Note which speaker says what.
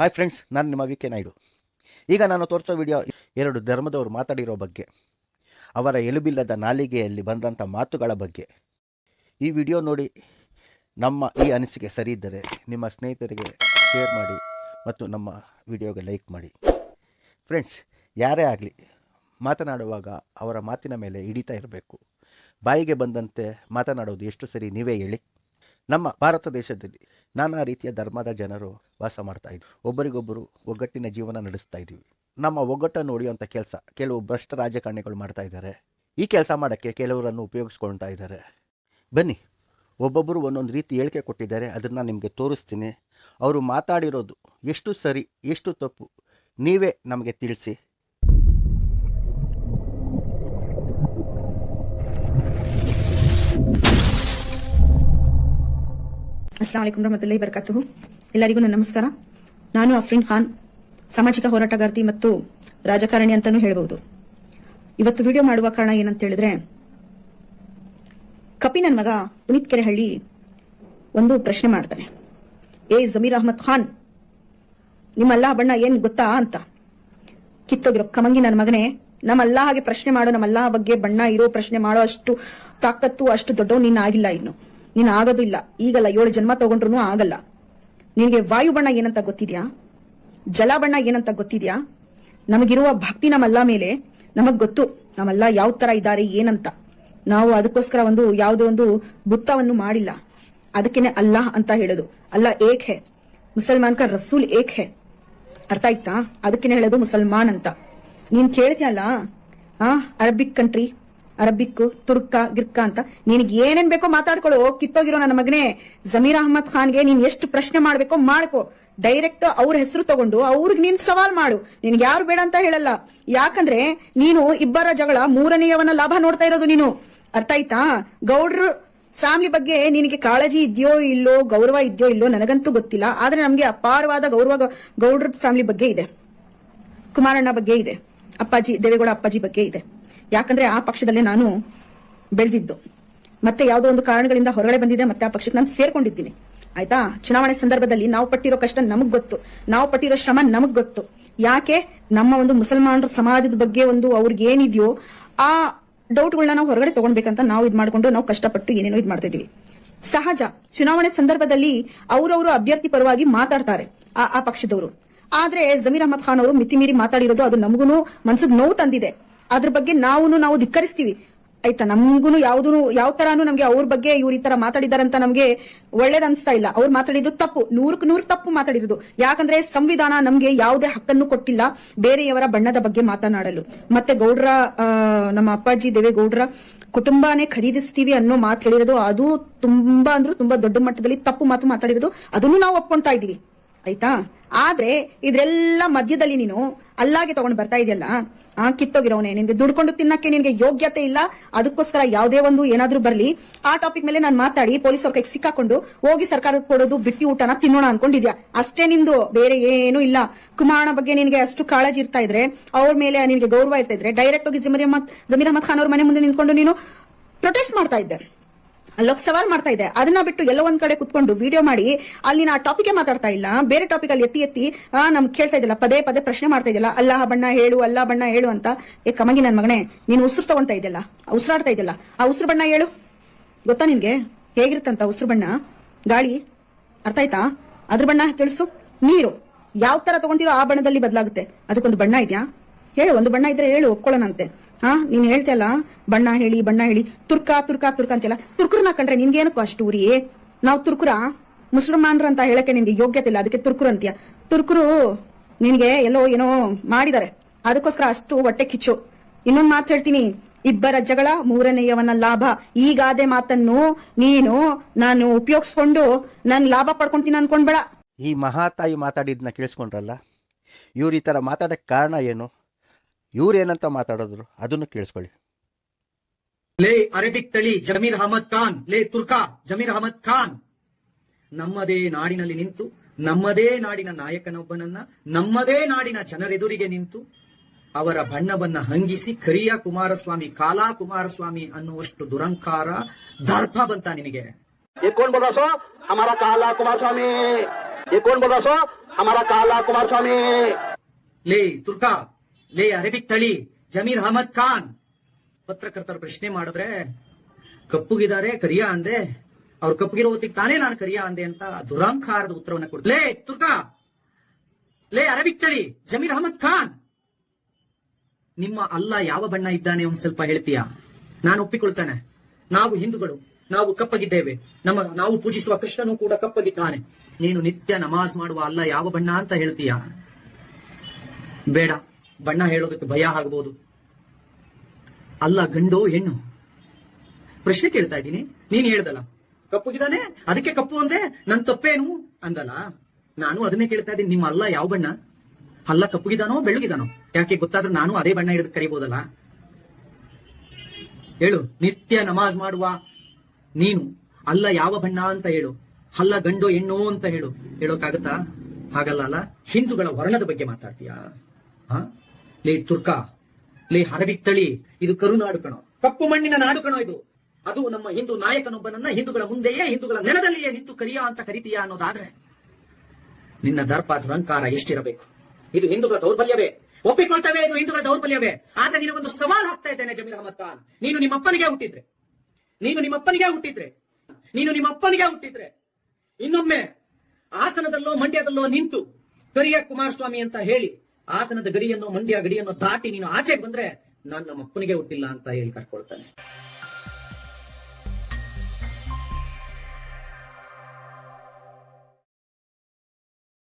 Speaker 1: Hi friends ನಾನು ನಿಮ್ಮ V K Naidu. ಈಗ ನಾನು ತೋರಿಸೋ ವಿಡಿಯೋ ಎರಡು ಧರ್ಮದವರು ಮಾತಾಡಿರೋ ಬಗ್ಗೆ, ಅವರ ಎಲುಬಿಲ್ಲದ ನಾಲಿಗೆಯಲ್ಲಿ ಬಂದಂಥ ಮಾತುಗಳ ಬಗ್ಗೆ. ಈ ವಿಡಿಯೋ ನೋಡಿ ನಮ್ಮ ಈ ಅನಿಸಿಕೆ ಸರಿ ಇದ್ದರೆ ನಿಮ್ಮ ಸ್ನೇಹಿತರಿಗೆ ಶೇರ್ ಮಾಡಿ ಮತ್ತು ನಮ್ಮ ವಿಡಿಯೋಗೆ ಲೈಕ್ ಮಾಡಿ. ಫ್ರೆಂಡ್ಸ್ ಯಾರೇ ಆಗಲಿ, ಮಾತನಾಡುವಾಗ ಅವರ ಮಾತಿನ ಮೇಲೆ ಹಿಡಿತಾ ಇರಬೇಕು. ಬಾಯಿಗೆ ಬಂದಂತೆ ಮಾತನಾಡೋದು ಎಷ್ಟು ಸರಿ ನೀವೇ ಹೇಳಿ. ನಮ್ಮ ಭಾರತ ದೇಶದಲ್ಲಿ ನಾನಾ ರೀತಿಯ ಧರ್ಮದ ಜನರು ವಾಸ ಮಾಡ್ತಾ ಇದ್ವಿ. ಒಬ್ಬರಿಗೊಬ್ಬರು ಒಗ್ಗಟ್ಟಿನ ಜೀವನ ನಡೆಸ್ತಾ ಇದ್ದೀವಿ ನಮ್ಮ ಒಗ್ಗಟ್ಟನ್ನು ಹೊಡೆಯುವಂಥ ಕೆಲಸ, ಕೆಲವು ಭ್ರಷ್ಟ ರಾಜಕಾರಣಿಗಳು ಮಾಡ್ತಾ ಇದ್ದಾರೆ. ಈ ಕೆಲಸ ಮಾಡೋಕ್ಕೆ ಕೆಲವರನ್ನು ಉಪಯೋಗಿಸ್ಕೊಳ್ತಾ ಇದ್ದಾರೆ. ಬನ್ನಿ, ಒಬ್ಬೊಬ್ಬರು ಒಂದೊಂದು ರೀತಿ ಹೇಳಿಕೆ ಕೊಟ್ಟಿದ್ದಾರೆ, ಅದನ್ನು ನಿಮಗೆ ತೋರಿಸ್ತೀನಿ. ಅವರು ಮಾತಾಡಿರೋದು ಎಷ್ಟು ಸರಿ, ಎಷ್ಟು ತಪ್ಪು, ನೀವೇ ನಮಗೆ ತಿಳಿಸಿ.
Speaker 2: ಅಸ್ಲಾಂ ವಲೈಕುಂ ರಹಮತುಲ್ಲಾಹಿ ಬರ್ಕಾತುಹು ಎಲ್ಲರಿಗೂ ನನ್ನ ನಮಸ್ಕಾರ. ನಾನು ಅಫ್ರಿನ್ ಖಾನ್, ಸಾಮಾಜಿಕ ಹೋರಾಟಗಾರ್ತಿ ಮತ್ತು ರಾಜಕಾರಣಿ ಅಂತಾನೂ ಹೇಳಬಹುದು ಇವತ್ತು ವಿಡಿಯೋ ಮಾಡುವ ಕಾರಣ ಏನಂತ ಹೇಳಿದ್ರೆ, ಕಪಿ ನನ್ನ ಮಗ ಪುನೀತ್ ಕೆರೆಹಳ್ಳಿ ಒಂದು ಪ್ರಶ್ನೆ ಮಾಡ್ತಾನೆ. ಏ ಜಮೀರ್ ಅಹಮದ್ ಖಾನ್, ನಿಮ್ಮ ಅಲ್ಲಾ ಬಣ್ಣ ಏನ್ ಗೊತ್ತಾ ಅಂತ? ಕಿತ್ತೋಗಿರೋ ಕಮಂಗಿ ನನ್ನ ಮಗನೇ, ನಮ್ಮ ಅಲ್ಲಾಹಗೆ ಪ್ರಶ್ನೆ ಮಾಡೋ, ನಮ್ಮ ಅಲ್ಲಾ ಬಗ್ಗೆ ಬಣ್ಣ ಇರೋ ಪ್ರಶ್ನೆ ಮಾಡೋ ಅಷ್ಟು ತಾಕತ್ತು, ಅಷ್ಟು ದೊಡ್ಡವ್ ನಿನ್ನ ಆಗಿಲ್ಲ ಇನ್ನು. ನೀನ್ ಆಗೋದು ಇಲ್ಲ ಈಗಲ್ಲ ಏಳು ಜನ್ಮ ತಗೊಂಡ್ರು ಆಗಲ್ಲ. ನಿನಗೆ ವಾಯು ಬಣ್ಣ ಏನಂತ ಗೊತ್ತಿದ್ಯಾ? ಜಲ ಬಣ್ಣ ಏನಂತ ಗೊತ್ತಿದ್ಯಾ? ನಮಗಿರುವ ಭಕ್ತಿ ನಮ್ಮಲ್ಲ ಮೇಲೆ ನಮಗ್ ಗೊತ್ತು. ನಮ್ಮಲ್ಲ ಯಾವ ತರ ಇದ್ದಾರೆ, ಏನಂತ. ನಾವು ಅದಕ್ಕೋಸ್ಕರ ಒಂದು ಯಾವುದೋ ಒಂದು ಬುತ್ತವನ್ನು ಮಾಡಿಲ್ಲ. ಅದಕ್ಕೇನೆ ಅಲ್ಲಾಹ್ ಅಂತ ಹೇಳೋದು. ಅಲ್ಲಾ ಏಕ್ ಹೇ. ಮುಸಲ್ಮಾನ್ ಕ ರಸೂಲ್ ಏಕ್ ಹೇ. ಅರ್ಥ ಆಯ್ತಾ? ಅದಕ್ಕೇನೆ ಹೇಳೋದು ಮುಸಲ್ಮಾನ್ ಅಂತ. ನೀನ್ ಕೇಳ್ತೀಯಲ್ಲ? ಆ, ಅರಬಿಕ್ ಕಂಟ್ರಿ. ಅರಬಿಕ್ ತುರ್ಕ, ಗಿರ್ಕ ಅಂತ. ನಿನಗೆ ಏನೇನ್ ಬೇಕೋ ಮಾತಾಡ್ಕೊಳ್ಳೋ. ಕಿತ್ತೋಗಿರೋ ನನ್ನ ಮಗನೇ, ಜಮೀರ್ ಅಹಮದ್ ಖಾನ್ಗೆ ನೀನ್ ಎಷ್ಟು ಪ್ರಶ್ನೆ ಮಾಡ್ಬೇಕೋ ಮಾಡ್ಕೋ. ಡೈರೆಕ್ಟ್ ಅವ್ರ ಹೆಸರು ತಗೊಂಡು ಅವ್ರಿಗೆ ನೀನ್ ಸವಾಲ್ ಮಾಡು. ನಿನ್ಗೆ ಯಾರು ಬೇಡ ಅಂತ ಹೇಳಲ್ಲ. ಯಾಕಂದ್ರೆ ನೀನು ಇಬ್ಬರ ಜಗಳ ಮೂರನೆಯವನ ಲಾಭ ನೋಡ್ತಾ ಇರೋದು ನೀನು. ಅರ್ಥ ಆಯ್ತಾ? ಗೌಡ್ರು ಫ್ಯಾಮಿಲಿ ಬಗ್ಗೆ ನಿನಗೆ ಕಾಳಜಿ ಇದೆಯೋ ಇಲ್ಲೋ, ಗೌರವ ಇದೆಯೋ ಇಲ್ಲೋ ನನಗಂತೂ ಗೊತ್ತಿಲ್ಲ. ಆದ್ರೆ ನಮ್ಗೆ ಅಪಾರವಾದ ಗೌರವ ಗೌಡ್ರ ಫ್ಯಾಮಿಲಿ ಬಗ್ಗೆ ಇದೆ. ಕುಮಾರಣ್ಣ ಬಗ್ಗೆ ಇದೆ. ಅಪ್ಪಾಜಿ, ದೇವೇಗೌಡ ಅಪ್ಪಾಜಿ ಬಗ್ಗೆ ಇದೆ. ಯಾಕಂದ್ರೆ ಆ ಪಕ್ಷದಲ್ಲೇ ನಾನು ಬೆಳೆದಿದ್ದು. ಮತ್ತೆ ಯಾವುದೋ ಒಂದು ಕಾರಣಗಳಿಂದ ಹೊರಗಡೆ ಬಂದಿದೆ, ಮತ್ತೆ ಆ ಪಕ್ಷಕ್ಕೆ ನಾನು ಸೇರ್ಕೊಂಡಿದ್ದೀನಿ. ಆಯ್ತಾ? ಚುನಾವಣೆ ಸಂದರ್ಭದಲ್ಲಿ ನಾವು ಪಟ್ಟಿರೋ ಕಷ್ಟ ನಮಗ್ ಗೊತ್ತು. ನಾವು ಪಟ್ಟಿರೋ ಶ್ರಮ ನಮಗ್ ಗೊತ್ತು. ಯಾಕೆ? ನಮ್ಮ ಒಂದು ಮುಸಲ್ಮಾನರ ಸಮಾಜದ ಬಗ್ಗೆ ಒಂದು ಅವ್ರಿಗೆ ಏನಿದೆಯೋ ಆ ಡೌಟ್ಗಳನ್ನ ನಾವು ಹೊರಗಡೆ ತಗೊಳ್ಬೇಕಂತ ನಾವು ಇದ್ ಮಾಡ್ಕೊಂಡು ನಾವು ಕಷ್ಟಪಟ್ಟು ಏನೇನೋ ಇದ್ ಮಾಡ್ತಾ ಇದೀವಿ ಸಹಜ. ಚುನಾವಣೆ ಸಂದರ್ಭದಲ್ಲಿ ಅವರವರು ಅಭ್ಯರ್ಥಿ ಪರವಾಗಿ ಮಾತಾಡ್ತಾರೆ ಆ ಆ ಪಕ್ಷದವರು. ಆದ್ರೆ ಜಮೀರ್ ಅಹಮದ್ ಖಾನ್ ಅವರು ಮಿತಿ ಮೀರಿ ಮಾತಾಡಿರೋದು ಅದು ನಮಗೂ ಮನ್ಸಿಗೆ ನೋವು ತಂದಿದೆ. ಅದ್ರ ಬಗ್ಗೆ ನಾವು ನಾವು ಧಿಕ್ಕರಿಸ್ತೀವಿ. ಆಯ್ತಾ ನಮ್ಗೂ ಯಾವ್ದು ಯಾವ ತರಾನು ನಮ್ಗೆ ಅವ್ರ ಬಗ್ಗೆ ಇವ್ರ ಈ ತರ ಮಾತಾಡಿದಾರಂತ ನಮ್ಗೆ ಒಳ್ಳೇದ್ ಅನ್ಸ್ತಾ ಇಲ್ಲ. ಅವ್ರು ಮಾತಾಡಿದ್ದು ತಪ್ಪು. ನೂರಕ್ ನೂರು ತಪ್ಪು ಮಾತಾಡಿದ್ದು ಯಾಕಂದ್ರೆ ಸಂವಿಧಾನ ನಮ್ಗೆ ಯಾವುದೇ ಹಕ್ಕನ್ನು ಕೊಟ್ಟಿಲ್ಲ ಬೇರೆಯವರ ಬಣ್ಣದ ಬಗ್ಗೆ ಮಾತನಾಡಲು. ಮತ್ತೆ ಗೌಡ್ರ ನಮ್ಮ ಅಪ್ಪಾಜಿ ದೇವೇಗೌಡ್ರ ಕುಟುಂಬಾನೇ ಖರೀದಿಸ್ತೀವಿ ಅನ್ನೋ ಮಾತು ಹೇಳಿರೋದು, ಅದು ತುಂಬಾ ಅಂದ್ರೂ ತುಂಬಾ ದೊಡ್ಡ ಮಟ್ಟದಲ್ಲಿ ತಪ್ಪು ಮಾತು ಮಾತಾಡಿರೋದು. ಅದನ್ನು ನಾವು ಒಪ್ಕೊಂತಾ ಇದೀವಿ. ಆಯ್ತಾ? ಆದ್ರೆ ಇದ್ರೆಲ್ಲ ಮಧ್ಯದಲ್ಲಿ ನೀನು ಅಲ್ಲಾಗೆ ತಗೊಂಡ್ ಬರ್ತಾ ಇದೆಯಲ್ಲ, ಆ ಕಿತ್ತೋಗಿರೋನೆ ನಿನ್ಗೆ ದುಡ್ಕೊಂಡು ತಿನ್ನಕ್ಕೆ ನಿನ್ಗೆ ಯೋಗ್ಯತೆ ಇಲ್ಲ, ಅದಕ್ಕೋಸ್ಕರ ಯಾವುದೇ ಒಂದು ಏನಾದ್ರೂ ಬರ್ಲಿ. ಆ ಟಾಪಿಕ್ ಮೇಲೆ ನಾನು ಮಾತಾಡಿ ಪೊಲೀಸ್ ಅವ್ರ ಕೈಗೆ ಸಿಕ್ಕಾಕೊಂಡು ಹೋಗಿ ಸರ್ಕಾರಕ್ಕೆ ಕೊಡೋದು, ಬಿಟ್ಟಿ ಊಟನ ತಿನ್ನೋಣ ಅನ್ಕೊಂಡಿದ್ಯಾ? ಅಷ್ಟೇ ನಿಂದು, ಬೇರೆ ಏನು ಇಲ್ಲ. ಕುಮಾರಣ ಬಗ್ಗೆ ನಿನ್ಗೆ ಅಷ್ಟು ಕಾಳಜಿ ಇರ್ತಾ ಇದ್ರೆ, ಅವ್ರ ಮೇಲೆ ನಿನ್ಗೆ ಗೌರವ ಇರ್ತಾ ಇದ್ರೆ ಡೈರೆಕ್ಟ್ ಹೋಗಿ ಜಮೀರ್ ಅಹಮದ್ ಜಮೀರ್ ಅಹಮದ್ ಖಾನ್ ಅವ್ರ ಮನೆ ಮುಂದೆ ನಿಂತ್ಕೊಂಡು ನೀನು ಪ್ರೊಟೆಸ್ಟ್ ಮಾಡ್ತಾ ಇದ್ದೆ. ಅಲ್ಲೋಗ್ ಸವಾಲ್ ಮಾಡ್ತಾ ಇದೆ. ಅದನ್ನ ಬಿಟ್ಟು ಎಲ್ಲೋ ಒಂದ್ ಕಡೆ ಕುತ್ಕೊಂಡು ವಿಡಿಯೋ ಮಾಡಿ, ಅಲ್ಲಿ ನಾ ಟಾಪಿಕ್ ಮಾತಾಡ್ತಾ ಇಲ್ಲ. ಬೇರೆ ಟಾಪಿಕ್ ಅಲ್ಲಿ ಎತ್ತಿ ಎತ್ತಿ ನಮ್ ಕೇಳ್ತಾ ಇದ್ದಿಲ್ಲ ಪದೇ ಪದೇ ಪ್ರಶ್ನೆ ಮಾಡ್ತಾ ಇದ್ದಲ್ಲ ಅಲ್ಲಾಹ ಬಣ್ಣ ಹೇಳು ಅಲ್ಲಾ ಬಣ್ಣ ಹೇಳು ಅಂತ. ಏ, ಕಮಗಿ ನನ್ ಮಗನೇ, ನೀನು ಉಸಿರು ತಗೊಂತಾ ಇದೆಯಲ್ಲ ಉಸಿರಾಡ್ತಾ ಇದೆಯಲ್ಲ, ಆ ಉಸಿರು ಬಣ್ಣ ಹೇಳು. ಗೊತ್ತಾ ನಿನ್ಗೆ? ಹೇಗಿರುತ್ತಂತ ಉಸಿರು ಬಣ್ಣ? ಗಾಳಿ? ಅರ್ಥ ಆಯ್ತಾ? ಅದ್ರ ಬಣ್ಣ ತಿಳಿಸು. ನೀರು. ಯಾವ ತರ ತಗೊಂತೀರೋ ಆ ಬಣ್ಣದಲ್ಲಿ ಬದಲಾಗುತ್ತೆ. ಅದಕ್ಕೊಂದು ಬಣ್ಣ ಇದೆಯಾ? ಹೇಳು, ಒಂದು ಬಣ್ಣ ಇದ್ರೆ ಹೇಳು, ಒಪ್ಕೊಳ್ಳೋಣಂತೆ. ಹಾ, ನೀನ್ ಹೇಳ್ತಲ್ಲ ಬಣ್ಣ ಹೇಳಿ ಬಣ್ಣ ಹೇಳಿ. ತುರ್ಕ ತುರ್ಕ ತುರ್ಕ ಅಂತೆಲ್ಲ. ತುರ್ಕುರ್ನ ಕಂಡ್ರೆ ನಿನ್ಗೇನಕ್ಕೂ ಅಷ್ಟು ಉರಿ ನಾವು ತುರ್ಕುರ? ಮುಸಲ್ಮಾನ್ರ ಅಂತ ಹೇಳಕ್ಕೆ ನಿನ್ಗೆ ಯೋಗ್ಯತೆ ಇಲ್ಲ. ಅದಕ್ಕೆ ತುರ್ಕುರು ಅಂತೀಯ? ತುರ್ಕುರು ನಿನ್ಗೆ ಎಲ್ಲೋ ಏನೋ ಮಾಡಿದ್ದಾರೆ. ಅದಕ್ಕೋಸ್ಕರ ಅಷ್ಟು ಹೊಟ್ಟೆ ಕಿಚ್ಚು. ಇನ್ನೊಂದ್ ಮಾತು ಹೇಳ್ತೀನಿ. ಇಬ್ಬರ ಜಗಳ ಮೂರನೆಯವನ ಲಾಭ. ಈಗಾದೆ ಮಾತನ್ನು ನೀನು, ನಾನು ಉಪಯೋಗಿಸ್ಕೊಂಡು ನಾನು ಲಾಭ ಪಡ್ಕೊಂತೀನಿ ಅನ್ಕೊಂಡ್ಬೇಡ
Speaker 1: ಈ ಮಹಾತಾಯಿ ಮಾತಾಡಿದ್ನ ಕೇಳಿಸ್ಕೊಂಡ್ರಲ್ಲ? ಇವ್ರು ಈ ಥರ ಮಾತಾಡಕ್ ಕಾರಣ ಏನು? ಇವ್ರು ಏನಂತ ಮಾತಾಡೋದ್ರು? ಅದನ್ನು ಕೇಳಿಸ್ಕೊಳ್ಳಿ.
Speaker 3: ಲೇ ಅರೇಬಿಕ್ ತಳಿ ಜಮೀರ್ ಅಹಮದ್ ಖಾನ್ ಲೇ ತುರ್ಕಾ ಜಮೀರ್ ಅಹಮದ್ ಖಾನ್. ನಮ್ಮದೇ ನಾಡಿನಲ್ಲಿ ನಿಂತು ನಮ್ಮದೇ ನಾಡಿನ ನಾಯಕನೊಬ್ಬನನ್ನ ನಮ್ಮದೇ ನಾಡಿನ ಜನರೆದುರಿಗೆ ನಿಂತು ಅವರ ಬಣ್ಣವನ್ನ ಹಂಗಿಸಿ ಕರಿಯ ಕುಮಾರಸ್ವಾಮಿ ಕಾಲಾ ಕುಮಾರಸ್ವಾಮಿ ಅನ್ನುವಷ್ಟು ದುರಂಕಾರ ದರ್ಪ ಬಂತ ನಿನಗೆ
Speaker 4: ಕುಮಾರಸ್ವಾಮಿ. ಕಾಲಾ ಕುಮಾರಸ್ವಾಮಿ.
Speaker 3: ಲೇ ತುರ್ಕಾ ಲೇ ಅರೇಬಿಕ್ ತಳಿ, ಜಮೀರ್ ಅಹಮದ್ ಖಾನ್. ಪತ್ರಕರ್ತರ ಪ್ರಶ್ನೆ ಮಾಡಿದ್ರೆ, ಕಪ್ಪುಗಿದ್ದಾರೆ, ಕರಿಯಾ ಅಂದೆ. ಅವ್ರು ಕಪ್ಪುಗಿರೋ ಹೊತ್ತಿಗೆ ತಾನೇ ನಾನು ಕರಿಯಾ ಅಂದೆ ಅಂತ ದುರಾಂಕಾರದ ಉತ್ತರವನ್ನು ಕೊಡ್ತು ಲೇ, ತುರ್ಕಾ! ಲೇ ಅರೇಬಿಕ್ ತಳಿ, ಜಮೀರ್ ಅಹಮದ್ ಖಾನ್! ನಿಮ್ಮ ಅಲ್ಲ ಯಾವ ಬಣ್ಣ ಇದ್ದಾನೆ ಒಂದ್ ಸ್ವಲ್ಪ ಹೇಳ್ತೀಯಾ? ನಾನು ಒಪ್ಪಿಕೊಳ್ತಾನೆ. ನಾವು ಹಿಂದೂಗಳು, ನಾವು ಕಪ್ಪಗಿದ್ದೇವೆ. ನಮ್ಮ, ನಾವು ಪೂಜಿಸುವ ಕೃಷ್ಣನು ಕೂಡ ಕಪ್ಪಗಿದ್ದಾನೆ. ನೀನು ನಿತ್ಯ ನಮಾಜ್ ಮಾಡುವ ಅಲ್ಲ ಯಾವ ಬಣ್ಣ ಅಂತ ಹೇಳ್ತೀಯ? ಬೇಡ. ಬಣ್ಣ ಹೇಳೋದಕ್ಕೆ ಭಯ ಆಗಬಹುದು ಅಲ್ಲ ಗಂಡೋ, ಹೆಣ್ಣು? ಪ್ರಶ್ನೆ ಕೇಳ್ತಾ ಇದ್ದೀನಿ. ನೀನ್ ಹೇಳ್ದಲ್ಲ. ಕಪ್ಪುಗಿದಾನೆ ಅದಕ್ಕೆ ಕಪ್ಪು ಅಂದ್ರೆ ನನ್ ತಪ್ಪೇನು? ಅಂದಲ್ಲ. ನಾನು ಅದನ್ನೇ ಕೇಳ್ತಾ ಇದ್ದೀನಿ. ನಿಮ್ಮ ಅಲ್ಲ ಯಾವ ಬಣ್ಣ? ಅಲ್ಲ ಕಪ್ಪುಗಿದಾನೋ ಬೆಳ್ಳಗಿದಾನೋ ಯಾಕೆ ಗೊತ್ತಾದ್ರೆ ನಾನು ಅದೇ ಬಣ್ಣ ಹಿಡಿದು ಕರಿಬೋದಲ್ಲ? ಹೇಳು. ನಿತ್ಯ ನಮಾಜ್ ಮಾಡುವ ನೀನು. ಅಲ್ಲ ಯಾವ ಬಣ್ಣ ಅಂತ ಹೇಳು. ಅಲ್ಲ ಗಂಡೋ, ಹೆಣ್ಣು ಅಂತ ಹೇಳು. ಹೇಳೋಕಾಗತ್ತಾ ಹಾಗಲ್ಲ ಅಲ್ಲ? ಹಿಂದೂಗಳ ವರ್ಣದ ಬಗ್ಗೆ ಮಾತಾಡ್ತೀಯಾ? ಹಾ? ಲೇ ತುರ್ಕಾ, ಲೇ ಹರಬಿಕ್ ತಳಿ, ಇದು ಕರುನಾಡು ಕಣೋ. ಕಪ್ಪು ಮಣ್ಣಿನ ನಾಡು ಕಣೋ ಇದು. ಅದು ನಮ್ಮ ಹಿಂದೂ ನಾಯಕನೊಬ್ಬನನ್ನ ಹಿಂದೂಗಳ ಮುಂದೆಯೇ, ಹಿಂದೂಗಳ ನೆಲದಲ್ಲಿಯೇ ನಿಂತು ಕರಿಯಾ ಅಂತ ಕರಿತೀಯಾ ಅನ್ನೋದಾದ್ರೆ ನಿನ್ನ ದರ್ಪ ದುರಂಕಾರ ಎಷ್ಟಿರಬೇಕು? ಇದು ಹಿಂದೂಗಳ ದೌರ್ಬಲ್ಯವೇ? ಒಪ್ಪಿಕೊಳ್ತವೆ ಇದು ಹಿಂದೂಗಳ ದೌರ್ಬಲ್ಯವೇ? ಆದ್ರೆ ನಿನಗೊಂದು ಸವಾಲ್ ಹಾಕ್ತಾ ಇದ್ದೇನೆ ಜಮೀರ್ ಅಹಮದ್ ಖಾನ್. ನೀನು ನಿಮ್ಮಪ್ಪನಿಗೆ ಹುಟ್ಟಿದ್ರೆ, ನೀನು ನಿಮ್ಮಪ್ಪನಿಗೆ ಹುಟ್ಟಿದ್ರೆ, ನೀನು ನಿಮ್ಮಪ್ಪನಿಗೆ ಹುಟ್ಟಿದ್ರೆ, ಇನ್ನೊಮ್ಮೆ ಆಸನದಲ್ಲೋ ಮಂಡ್ಯದಲ್ಲೋ ನಿಂತು ಕರಿಯ ಕುಮಾರಸ್ವಾಮಿ ಅಂತ ಹೇಳಿ ಆಸನದ ಗಡಿಯನ್ನು ಮಂಡ್ಯ ಗಡಿಯನ್ನು ದಾಟಿ ನೀನು ಆಚೆಗೆ ಬಂದ್ರೆ ನಾನು ನಮ್ಮಪ್ಪನಿಗೆ ಹುಟ್ಟಿಲ್ಲ ಅಂತ ಹೇಳಿ ಕರ್ಕೊಳ್ತಾನೆ.